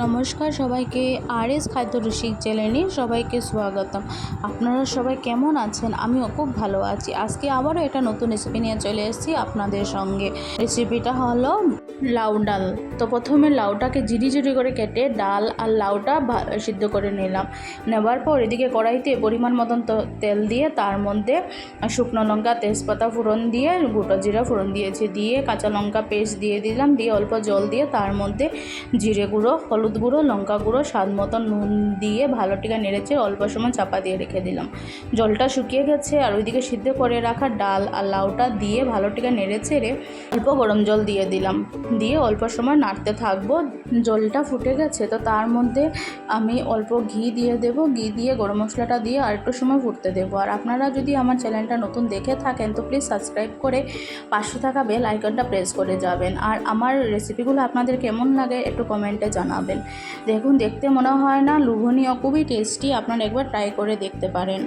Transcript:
নমস্কার সবাইকে আর এস খাদ্য রসিক চ্যানেলে সবাইকে স্বাগতম। আপনারা সবাই কেমন আছেন? আমিও খুব ভালো আছি। আজকে আবারও একটা নতুন রেসিপি নিয়ে চলে এসেছি আপনাদের সঙ্গে। রেসিপিটা হলো লাউ ডাল। তো প্রথমে লাউটাকে জিরি জিরি করে কেটে ডাল আর লাউটা সিদ্ধ করে নিলাম। নেবার পর এদিকে কড়াইতে পরিমাণ মতন তেল দিয়ে তার মধ্যে শুকনো লঙ্কা, তেজপাতা ফোড়ন দিয়ে, গোটা জিরা ফোড়ন দিয়েছি। দিয়ে কাঁচা লঙ্কা পেস্ট দিয়ে দিলাম। দিয়ে অল্প জল দিয়ে তার মধ্যে জিরে গুঁড়ো, হলুদ গুঁড়ো, লঙ্কা গুঁড়ো, স্বাদ মতো নুন দিয়ে ভালো টিকা নেড়েছে অল্প সময় চাপা দিয়ে রেখে দিলাম। জলটা শুকিয়ে গেছে আর ওইদিকে সিদ্ধ করে রাখা ডাল আর লাউটা দিয়ে ভালো টিকা নেড়ে ছেড়ে অল্প গরম জল দিয়ে দিলাম। দিয়ে অল্প সময় নাড়তে থাকব। জলটা ফুটে গেছে তো তার মধ্যে আমি অল্প ঘি দিয়ে দেব। ঘি দিয়ে গরম মশলাটা দিয়ে আর একটু সময় ফুটতে দেবো। আর আপনারা যদি আমার চ্যানেলটা নতুন দেখে থাকেন তো প্লিজ সাবস্ক্রাইব করে পাশে থাকা বেল আইকনটা প্রেস করে যাবেন। আর আমার রেসিপিগুলো আপনাদের কেমন লাগে একটু কমেন্টে জানাবেন। দেখুন দেখতে মনে হয় না লোভনীয় খুবই টেস্টি আপনারা একবার ট্রাই করে দেখতে পারেন।